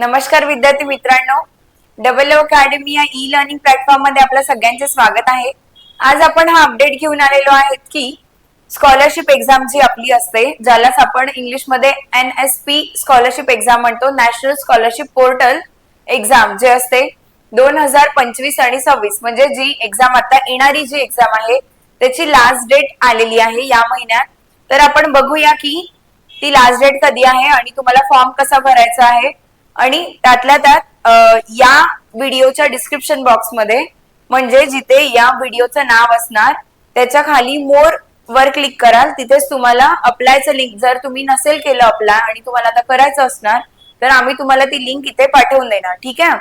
नमस्कार विद्यार्थी मित्रांनो. डबल अकॅडमी या ई लर्निंग प्लॅटफॉर्ममध्ये आपलं सगळ्यांचे स्वागत आहे. आज आपण हा अपडेट घेऊन आलेलो आहेत की स्कॉलरशिप एक्झाम जी आपली असते ज्यालाच आपण इंग्लिशमध्ये N S P scholarship exam म्हणतो नॅशनल स्कॉलरशिप पोर्टल एक्झाम जे असते दोन हजार पंचवीस आणि सव्वीस. म्हणजे जी एक्झाम आता येणारी जी एक्झाम आहे त्याची लास्ट डेट आलेली आहे या महिन्यात. तर आपण बघूया की ती लास्ट डेट कधी आहे आणि तुम्हाला फॉर्म कसा भरायचा आहे. आणि त्यातल्या त्यात या व्हिडिओच्या डिस्क्रिप्शन बॉक्समध्ये म्हणजे जिथे या व्हिडिओचं नाव असणार त्याच्याखाली मोर वर क्लिक कराल. तिथेच तुम्हाला अप्लायचं लिंक जर तुम्ही नसेल केलं अप्लाय आणि तुम्हाला आता करायचं असणार तर आम्ही तुम्हाला ती लिंक इथे पाठवून देणार. ठीक आहे?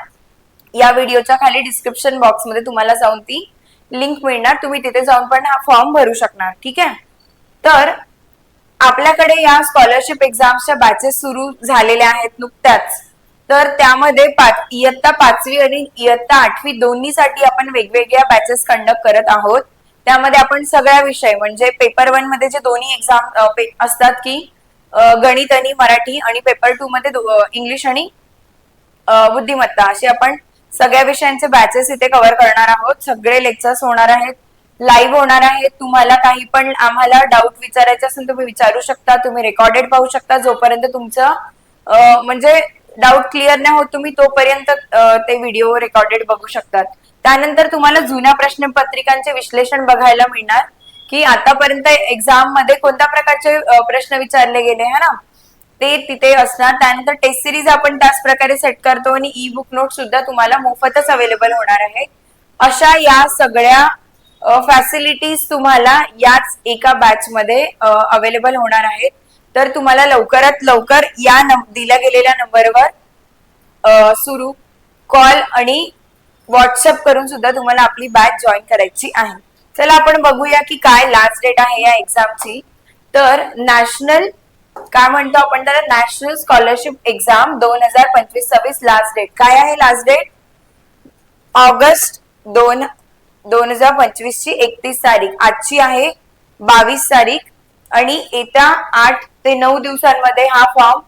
या व्हिडिओच्या खाली डिस्क्रिप्शन बॉक्समध्ये तुम्हाला जाऊन ती लिंक मिळणार. तुम्ही तिथे जाऊन पण हा फॉर्म भरू शकणार. ठीक आहे? तर आपल्याकडे या स्कॉलरशिप एक्झामच्या बॅचेस सुरू झालेल्या आहेत नुकत्याच. तर त्यामध्ये पाच इयत्ता पाचवी आणि इयत्ता आठवी दोन्हीसाठी आपण वेगवेगळ्या बॅचेस कंडक्ट करत आहोत. त्यामध्ये आपण सगळ्या विषय म्हणजे पेपर वनमध्ये जे दोन्ही एक्झाम असतात की गणित आणि मराठी आणि पेपर टू मध्ये इंग्लिश आणि बुद्धिमत्ता असे आपण सगळ्या विषयांचे बॅचेस इथे कव्हर करणार आहोत. सगळे लेक्चर्स होणार आहेत. लाईव्ह होणार आहेत. तुम्हाला काही पण आम्हाला डाऊट विचारायचे असेल तुम्ही विचारू शकता. तुम्ही रेकॉर्डेड पाहू शकता जोपर्यंत तुमचं म्हणजे डाऊट क्लिअर नाही होत तुम्ही तोपर्यंत ते व्हिडिओ रेकॉर्डेड बघू शकतात. त्यानंतर तुम्हाला जुन्या प्रश्नपत्रिकांचे विश्लेषण बघायला मिळणार की आतापर्यंत एक्झाममध्ये कोणत्या प्रकारचे प्रश्न विचारले गेले है ना? ते तिथे असणार. त्यानंतर टेस्ट सिरीज आपण त्याच प्रकारे सेट करतो आणि ई बुक नोट सुद्धा तुम्हाला मोफतच अवेलेबल होणार आहे. अशा या सगळ्या फॅसिलिटीज तुम्हाला याच एका बॅच मध्ये अवेलेबल होणार आहेत. तर तुम्हाला लवकरात लवकर या दिल्या गेलेल्या नंबरवर सुरू कॉल आणि व्हॉट्सअप करून सुद्धा तुम्हाला आपली बॅच जॉईन करायची आहे. चला आपण बघूया की काय लास्ट डेट आहे या एक्झामची तर नॅशनल काय म्हणतो आपण त्याला? नॅशनल स्कॉलरशिप एक्झाम दोन हजार पंचवीस सव्वीस लास्ट डेट काय आहे लास्ट डेट ऑगस्ट दोन दोन हजार पंचवीस ची एकतीस तारीख. आजची आहे बावीस तारीख आणि येत्या आठ ते नऊ दिवसांमध्ये हा फॉर्म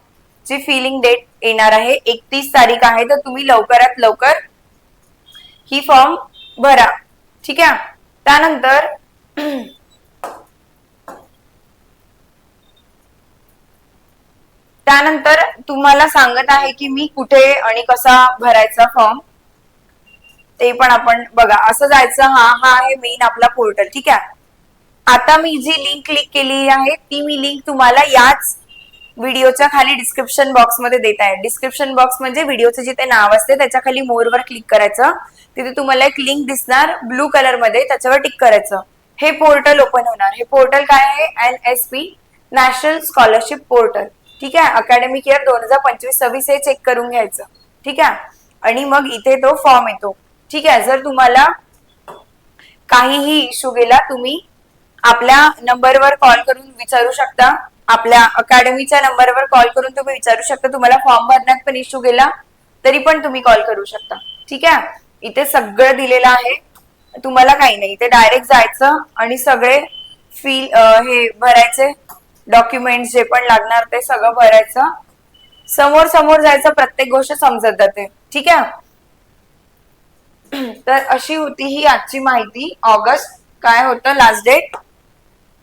ची फिलिंग डेट येणार आहे. एकतीस तारीख आहे तर तुम्ही लवकरात लवकर ही फॉर्म भरा. ठीक आहे? त्यानंतर त्यानंतर तुम्हाला सांगत आहे की मी कुठे आणि कसा भरायचा फॉर्म. ते पण आपण बघा. असं जायचं हा हा आहे मेन आपला पोर्टल. ठीक आहे? आता मी जी लिंक क्लिक केली आहे ती मी लिंक तुम्हाला याच व्हिडिओच्या खाली डिस्क्रिप्शन बॉक्समध्ये देत आहे. डिस्क्रिप्शन बॉक्स म्हणजे व्हिडिओचं जिथे नाव असते त्याच्याखाली मोरवर क्लिक करायचं. तिथे तुम्हाला एक लिंक दिसणार ब्लू कलरमध्ये त्याच्यावर टिक करायचं. हे पोर्टल ओपन होणार. हे पोर्टल काय आहे? N S P national scholarship portal ठीक आहे? अकॅडमिक इयर दोन हजार पंचवीस सव्वीस हे चेक करून घ्यायचं. ठीक आहे? आणि मग इथे तो फॉर्म येतो. ठीक आहे? जर तुम्हाला काहीही इश्यू गेला तुम्ही आपल्या नंबरवर कॉल करून विचारू शकता. आपल्या अकॅडमीच्या नंबरवर कॉल करून तुम्ही विचारू शकता. तुम्हाला फॉर्म भरण्यात पण इश्यू गेला तरी पण तुम्ही कॉल करू शकता. ठीक आहे? इथे सगळं दिलेलं आहे. तुम्हाला काही नाही. इथे डायरेक्ट जायचं आणि सगळे फील हे भरायचे डॉक्युमेंट जे पण लागणार ते सगळं भरायचं. समोर समोर जायचं प्रत्येक गोष्ट समजत जाते. ठीक आहे? तर अशी होती ही आजची माहिती. ऑगस्ट काय होतं? लास्ट डेट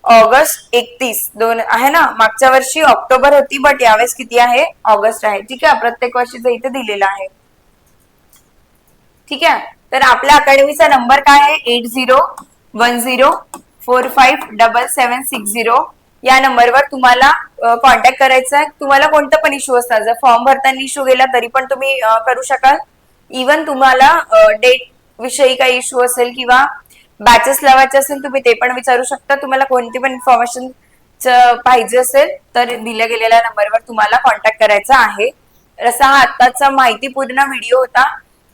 ऑगस्ट एकतीस. दोन आहे ना? मागच्या वर्षी ऑक्टोबर होती बट यावेळेस किती आहे? ऑगस्ट आहे. ठीक आहे? प्रत्येक वर्षीचं इथे दिलेलं आहे. ठीक आहे? तर आपल्या अकॅडमीचा नंबर काय आहे? Eight zero one zero four five double seven six zero. या नंबरवर तुम्हाला कॉन्टॅक्ट करायचा आहे. तुम्हाला कोणतं पण इश्यू असणार. जर फॉर्म भरताना इश्यू गेला तरी पण तुम्ही करू शकाल. इवन तुम्हाला डेट विषयी काही इश्यू असेल किंवा बॅचेस लावायचे असेल तुम्ही ते पण विचारू शकता. तुम्हाला कोणती पण इन्फॉर्मेशन पाहिजे असेल तर दिल्या गेलेल्या नंबरवर तुम्हाला कॉन्टॅक्ट करायचा आहे. असा हा आत्ताचा माहितीपूर्ण व्हिडिओ होता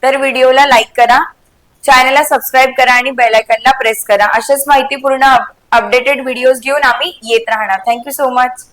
तर व्हिडिओला लाईक करा चॅनलला सबस्क्राईब करा आणि बेलायकनला प्रेस करा. अशाच माहितीपूर्ण अपडेटेड व्हिडिओज घेऊन आम्ही येत राहणार. Thank you so much